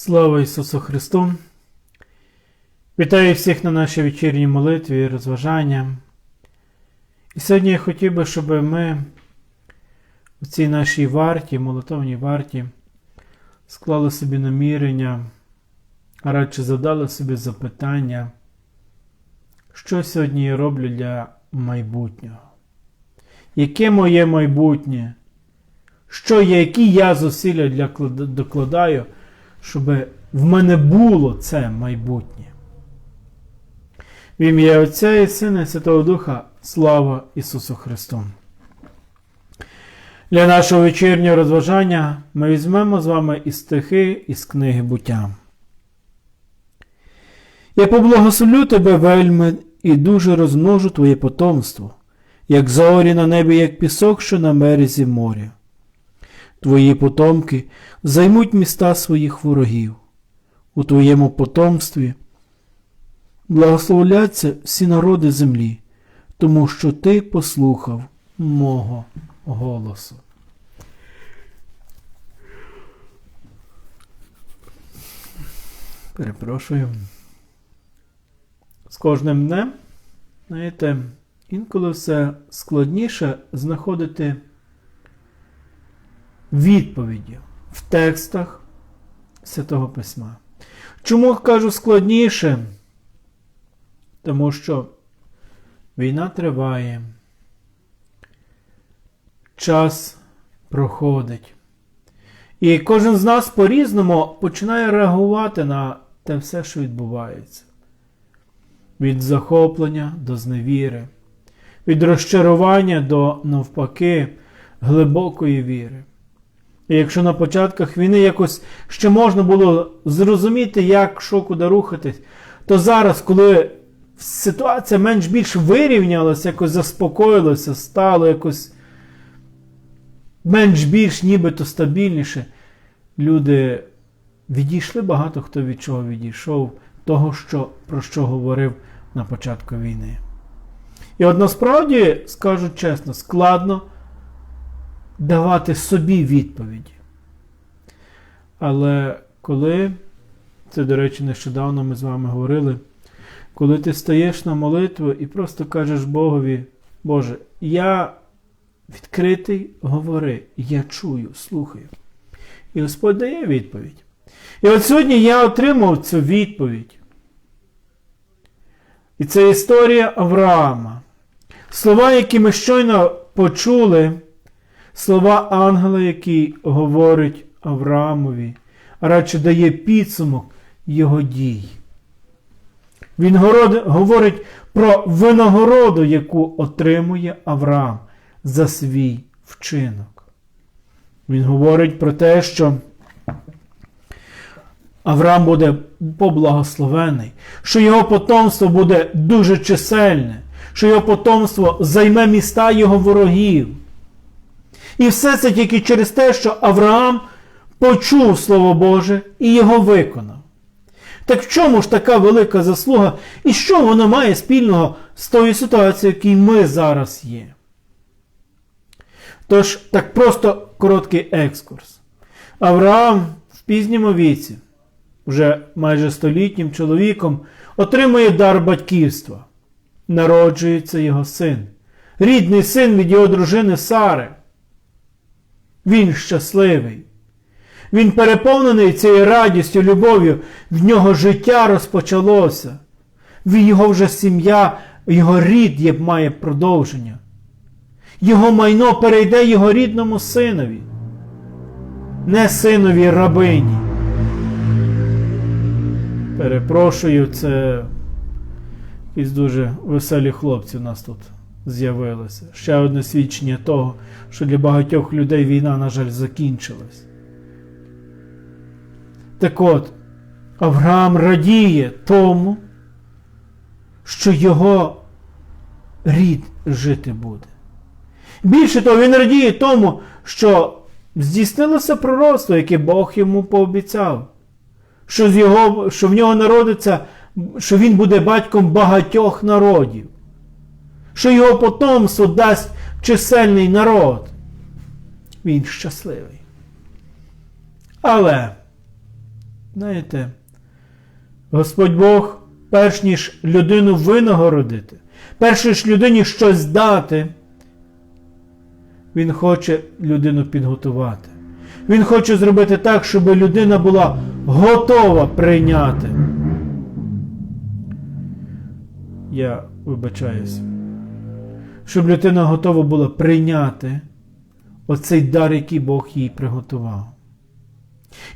Слава Ісусу Христу! Вітаю всіх на нашій вечірній молитві і розважання. І сьогодні я хотів би, щоб ми у цій нашій варті, молитовній варті, склали собі намірення, а радше задали собі запитання, що сьогодні я роблю для майбутнього? Яке моє майбутнє? Що я, які я зусилля для, докладаю, щоб в мене було це майбутнє? В ім'я Отця і Сина і Святого Духа, слава Ісусу Христу! Для нашого вечірнього розважання ми візьмемо з вами і стихи із книги буття. Я поблагословлю тебе вельми і дуже розмножу твоє потомство, як зорі на небі, як пісок, що на березі моря. Твої потомки займуть міста своїх ворогів. У твоєму потомстві благословляться всі народи землі, тому що ти послухав мого голосу. Перепрошую. З кожним днем, знаєте, інколи все складніше знаходити відповіді в текстах Святого Письма. Чому кажу складніше? Тому що війна триває, час проходить. І кожен з нас по-різному починає реагувати на те все, що відбувається. Від захоплення до зневіри, від розчарування до навпаки глибокої віри. І якщо на початках війни якось ще можна було зрозуміти, як що куди рухатись, то зараз, коли ситуація менш-більш вирівнялася, якось заспокоїлася, стало якось менш-більш нібито стабільніше, люди відійшли, багато хто від чого відійшов, того, що, про що говорив на початку війни. І от насправді, скажу чесно, складно давати собі відповіді. Але коли, це, до речі, нещодавно ми з вами говорили, коли ти стаєш на молитву і просто кажеш Богові, Боже, я відкритий, говори, я чую, слухаю. І Господь дає відповідь. І от сьогодні я отримав цю відповідь. І це історія Авраама. Слова, які ми щойно почули, слова ангела, який говорить Авраамові, а радше дає підсумок його дій. Він говорить про винагороду, яку отримує Авраам за свій вчинок. Він говорить про те, що Авраам буде поблагословений, що його потомство буде дуже чисельне, що його потомство займе міста його ворогів. І все це тільки через те, що Авраам почув Слово Боже і його виконав. Так в чому ж така велика заслуга, і що воно має спільного з тою ситуацією, в якій ми зараз є? Тож, так просто короткий екскурс. Авраам в пізньому віці, вже майже столітнім чоловіком, отримує дар батьківства. Народжується його син, рідний син від його дружини Сари. Він щасливий. Він переповнений цією радістю, любов'ю, в нього життя розпочалося. В його вже сім'я, його рід є, має продовження. Його майно перейде його рідному синові, не синові рабині. Перепрошую, це якісь дуже веселі хлопці у нас тут з'явилися. Ще одне свідчення того, що для багатьох людей війна, на жаль, закінчилась. Так от, Авраам радіє тому, що його рід жити буде. Більше того, він радіє тому, що здійснилося пророцтво, яке Бог йому пообіцяв, що, з його, що в нього народиться, що він буде батьком багатьох народів, що його потомство дасть чисельний народ. Він щасливий. Але Знаєте, Господь Бог, перш ніж людину винагородити, перш ніж людині щось дати, Він хоче людину підготувати. Він хоче зробити так, щоб людина була готова прийняти. Я вибачаюся. Щоб людина готова була прийняти оцей дар, який Бог їй приготував.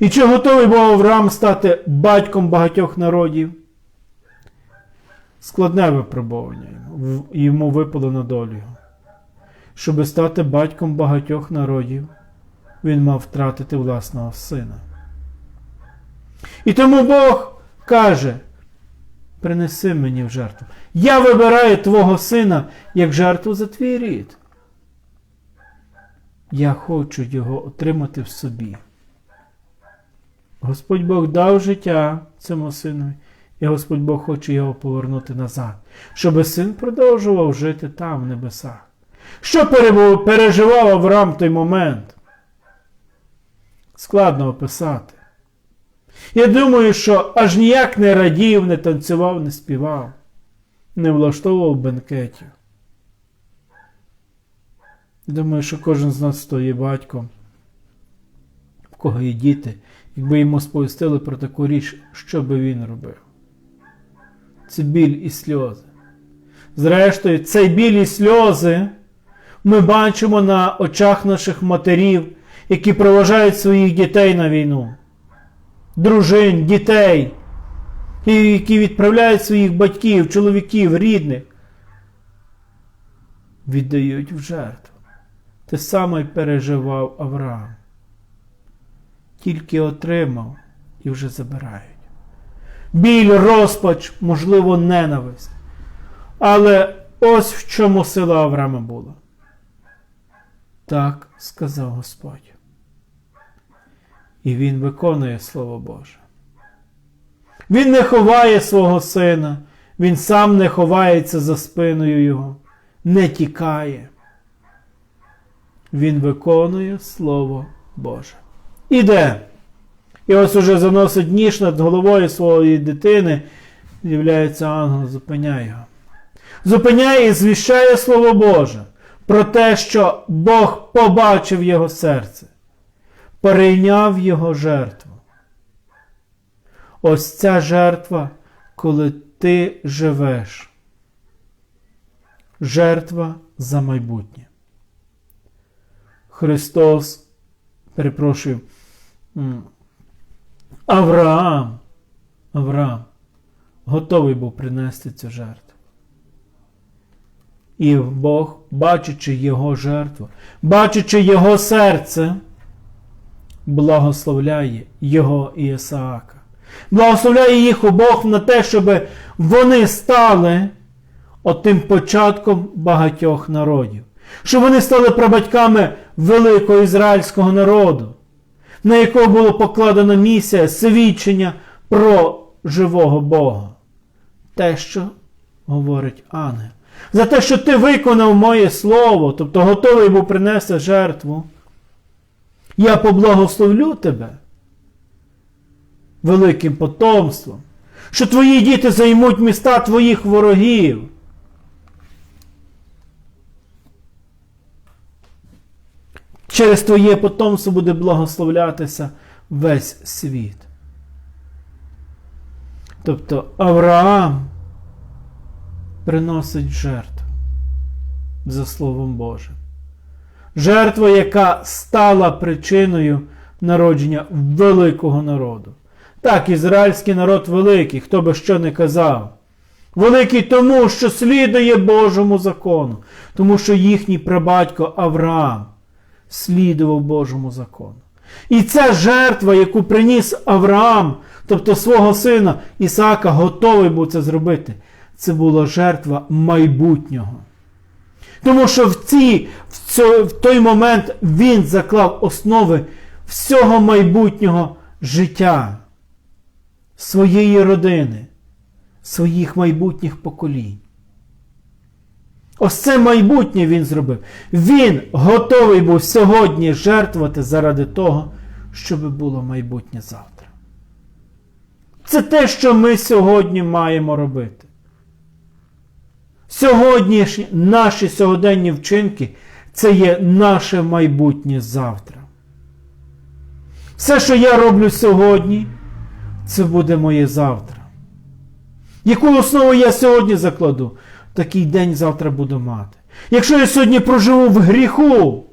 І чи готовий був Авраам стати батьком багатьох народів? Складне випробування йому, випало на долю. Щоб стати батьком багатьох народів, він мав втратити власного сина. І тому Бог каже: принеси мені в жертву. Я вибираю твого сина як жертву за твій рід. Я хочу його отримати в собі. Господь Бог дав життя цьому синові, і Господь Бог хоче його повернути назад, щоб син продовжував жити там, в небесах. Що переживав Авраам в той момент? Складно описати. Я думаю, що аж ніяк не радів, не танцював, не співав, не влаштовував бенкетів. Думаю, що кожен з нас, є батьком, в кого є діти, якби йому сповістили про таку річ, що би він робив? Це біль і сльози. Зрештою, цей біль і сльози ми бачимо на очах наших матерів, які проважають своїх дітей на війну, дружин, дітей, які відправляють своїх батьків, чоловіків, рідних, віддають в жертву. Те саме переживав Авраам. Тільки отримав і вже забирають. Біль, розпач, можливо, ненависть. Але ось в чому сила Авраама була. Так сказав Господь. І він виконує Слово Боже. Він не ховає свого сина, він сам не ховається за спиною його, не тікає. Він виконує Слово Боже. Іде. І ось уже заносить ніж над головою своєї дитини, з'являється ангел, зупиняє його. Зупиняє і звіщає Слово Боже про те, що Бог побачив його серце, перейняв його жертву. Ось ця жертва, коли ти живеш. Жертва за майбутнє. Христос, перепрошую, Авраам, Авраам готовий був принести цю жертву. І Бог, бачачи його жертву, бачачи його серце, благословляє його і Ісаака. Благословляє їх обох на те, щоб вони стали отим початком багатьох народів, щоб вони стали прабатьками великого ізраїльського народу, на якого було покладено місія свідчення про живого Бога. Те, що говорить ангел. За те, що ти виконав моє слово, тобто готовий був принести жертву, я поблагословлю тебе великим потомством, що твої діти займуть міста твоїх ворогів. Через твоє потомство буде благословлятися весь світ. Тобто Авраам приносить жертву за Словом Божим. Жертва, яка стала причиною народження великого народу. Так, ізраїльський народ великий, хто би що не казав. Великий тому, що слідує Божому закону, тому що їхній прабатько Авраам слідував Божому закону. І ця жертва, яку приніс Авраам, тобто свого сина Ісаака, готовий був це зробити, це була жертва майбутнього. Тому що в, ці, в, цю, в той момент він заклав основи всього майбутнього життя, своєї родини, своїх майбутніх поколінь. Ось це майбутнє він зробив. Він готовий був сьогодні жертвувати заради того, щоб було майбутнє завтра. Це те, що ми сьогодні маємо робити. Сьогоднішні наші сьогоденні вчинки це є наше майбутнє завтра. Все, що я роблю сьогодні, це буде моє завтра. Яку основу я сьогодні закладу, такий день завтра буду мати. Якщо я сьогодні проживу в гріху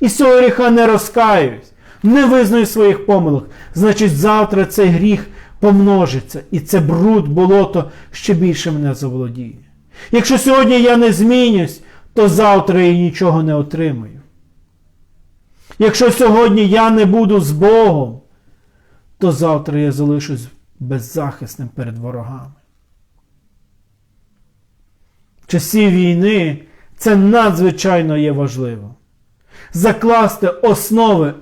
і з цього гріха не розкаюсь, не визнаю своїх помилок, значить завтра цей гріх помножиться, і це бруд, болото ще більше мене заволодіє. Якщо сьогодні я не змінюсь, то завтра я нічого не отримаю. Якщо сьогодні я не буду з Богом, то завтра я залишусь беззахисним перед ворогами. В часі війни це надзвичайно є важливо. Закласти основи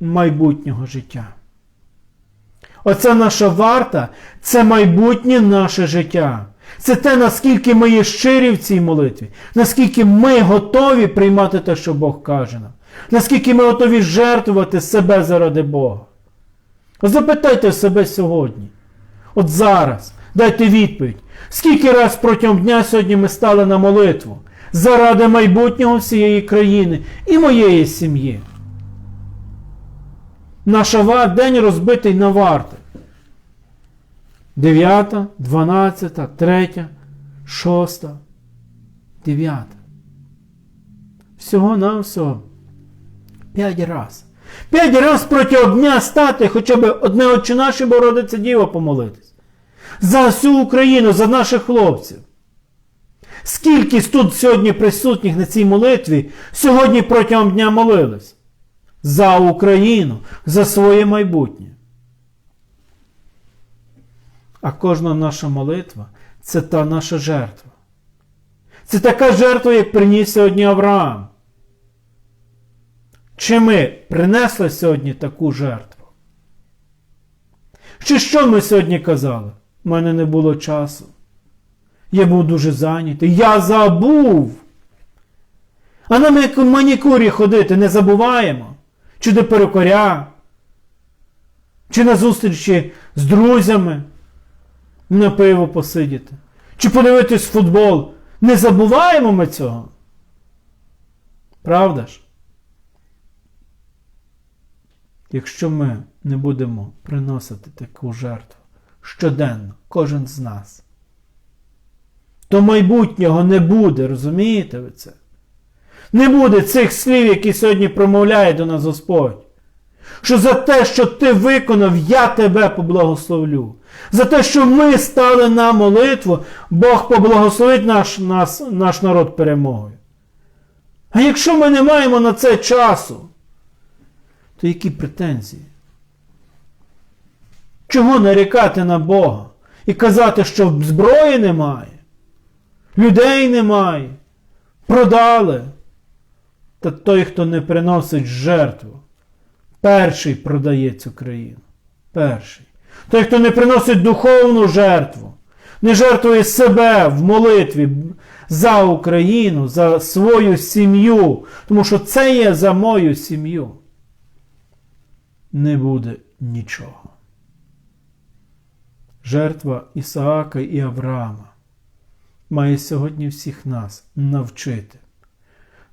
майбутнього життя. Оце наша варта це майбутнє наше життя. Це те, наскільки ми є щирі в цій молитві, наскільки ми готові приймати те, що Бог каже нам, наскільки ми готові жертвувати себе заради Бога. Запитайте себе сьогодні, от зараз, дайте відповідь, скільки раз протягом дня сьогодні ми стали на молитву заради майбутнього всієї країни і моєї сім'ї. Наша день розбитий на варти. 9, 12, 3, 6, 9. Всього на всього. 5 раз. 5 раз протягом дня стати хоча б одне очі наші Бородиця Діва помолитись. За всю Україну, за наших хлопців. Скільки тут сьогодні присутніх на цій молитві сьогодні протягом дня молились? За Україну, за своє майбутнє. А кожна наша молитва це та наша жертва. Це така жертва, як приніс сьогодні Авраам. Чи ми принесли сьогодні таку жертву? Чи що ми сьогодні казали? У мене не було часу. Я був дуже зайнятий. Я забув. А на манікурі ходити не забуваємо. Чи до перукаря, чи на зустрічі з друзями на пиво посидіти, чи подивитись футбол. Не забуваємо ми цього. Правда ж? Якщо ми не будемо приносити таку жертву щоденно, кожен з нас, то майбутнього не буде, розумієте ви це? Не буде цих слів, які сьогодні промовляє до нас Господь. Що за те, що ти виконав, я тебе поблагословлю. За те, що ми стали на молитву, Бог поблагословить наш, наш, наш народ перемогою. А якщо ми не маємо на це часу, то які претензії? Чого нарікати на Бога і казати, що зброї немає, людей немає, продали? Та той, хто не приносить жертву, перший продає цю країну. Перший. Той, хто не приносить духовну жертву, не жертвує себе в молитві за Україну, за свою сім'ю, тому що це є за мою сім'ю, не буде нічого. Жертва Ісаака і Авраама має сьогодні всіх нас навчити,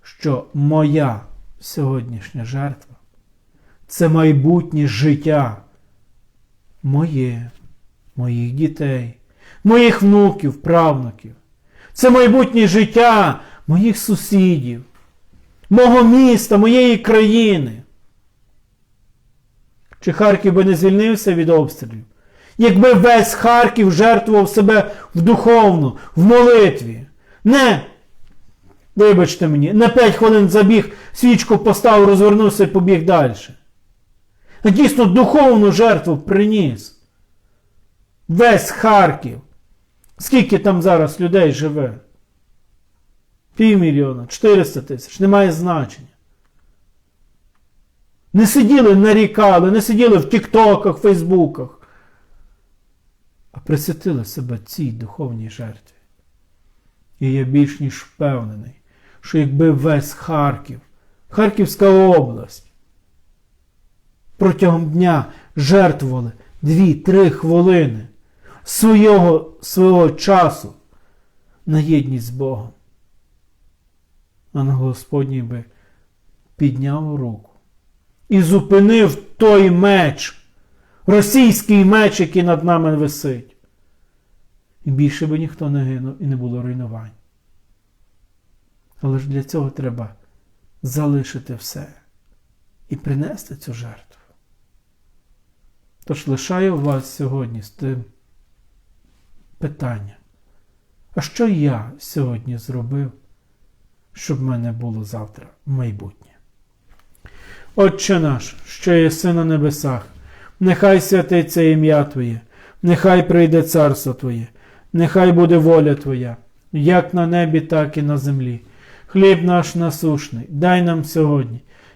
що моя сьогоднішня жертва це майбутнє життя моє, моїх дітей, моїх внуків, правнуків. Це майбутнє життя моїх сусідів, мого міста, моєї країни. Чи Харків би не звільнився від обстрілів? Якби весь Харків жертвував себе в духовну, в молитві. Не, вибачте мені, на 5 хвилин забіг, свічку поставив, розвернувся і побіг далі дійсно духовну жертву приніс. Весь Харків. Скільки там зараз людей живе? Півмільйона, 400 тисяч, немає значення. Не сиділи, нарікали, не сиділи в Тіктоках, Фейсбуках, а присвятили себе цій духовній жертві. І я більш ніж впевнений, що якби весь Харків, Харківська область, протягом дня жертвували 2-3 хвилини свого, свого часу на єдність з Богом. Ангел Господній би підняв руку і зупинив той меч, російський меч, який над нами висить. І більше би ніхто не гинув і не було руйнувань. Але ж для цього треба залишити все і принести цю жертву. Тож лишаю вас сьогодні з тим питанням. А що я сьогодні зробив, щоб в мене було завтра майбутнє? Отче наш, що єси на небесах, нехай святиться ім'я Твоє, нехай прийде царство Твоє, нехай буде воля Твоя, як на небі, так і на землі. Хліб наш насушний, дай нам сьогодні,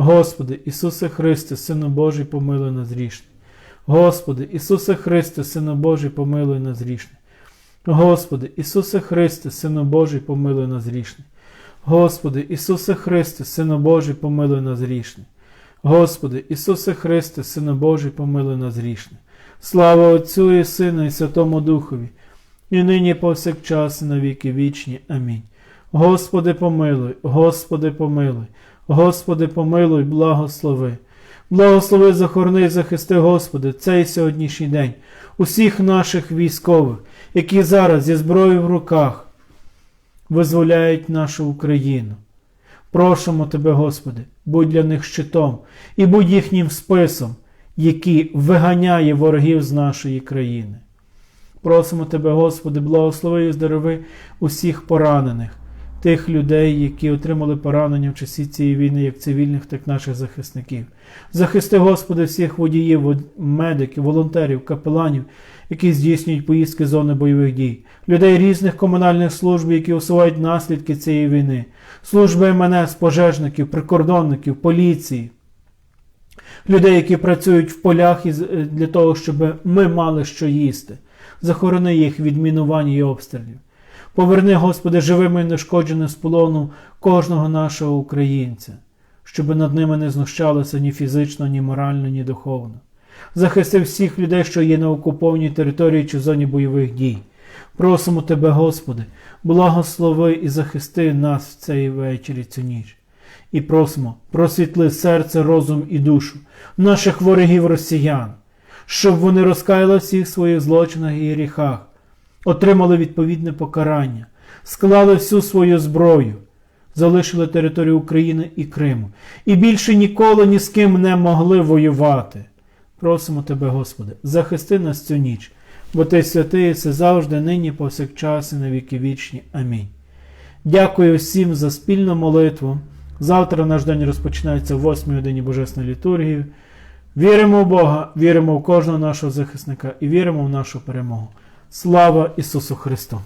Господи, Ісусе Христе, Сину Божий, помилуй нас грішне. Господи, Ісусе Христе, Сину Божий, помилуй нас грішне. Господи, Ісусе Христе, Сину Божий, помилуй нас грішне. Господи, Ісусе Христе, Сину Божий, помилуй нас грішне. Господи, Ісусе Христе, Сину Божий, помилуй нас грішне. Слава Отцю і Сину, і Святому Духові, і нині повсякчас, і на віки вічні. Амінь. Господи, помилуй, Господи, помилуй, Господи, помилуй, благослови. Благослови, захорони захисти, Господи, цей сьогоднішній день, усіх наших військових, які зараз зі зброєю в руках визволяють нашу Україну. Прошимо Тебе, Господи, будь для них щитом і будь їхнім списом, який виганяє ворогів з нашої країни. Просимо Тебе, Господи, благослови і здорови усіх поранених, тих людей, які отримали поранення в часі цієї війни, як цивільних, так і наших захисників. Захисти, Господи, всіх водіїв, медиків, волонтерів, капеланів, які здійснюють поїздки з зони бойових дій, людей різних комунальних служб, які усувають наслідки цієї війни, служби МНС, пожежників, прикордонників, поліції, людей, які працюють в полях е, для того, щоб ми мали що їсти. Захорони їх від мінувань і обстрілів. Поверни, Господи, живими і нешкодженими з полону кожного нашого українця, щоб над ними не знущалося ні фізично, ні морально, ні духовно. Захисти всіх людей, що є на окупованій території чи зоні бойових дій. Просимо Тебе, Господи, благослови і захисти нас в цей вечір і цю ніч. І просимо, просвітли серце, розум і душу наших ворогів росіян, щоб вони розкаяли всіх своїх злочинах і гріхах, отримали відповідне покарання, склали всю свою зброю, залишили територію України і Криму, і більше ніколи ні з ким не могли воювати. Просимо Тебе, Господи, захисти нас цю ніч, бо Ти святий, це завжди, нині, повсякчас і на віки вічні. Амінь. Дякую всім за спільну молитву. Завтра наш день розпочинається в 8 годині Божесної літургії. Віримо в Бога, віримо в кожного нашого захисника і віримо в нашу перемогу. Слава Ісусу Христу!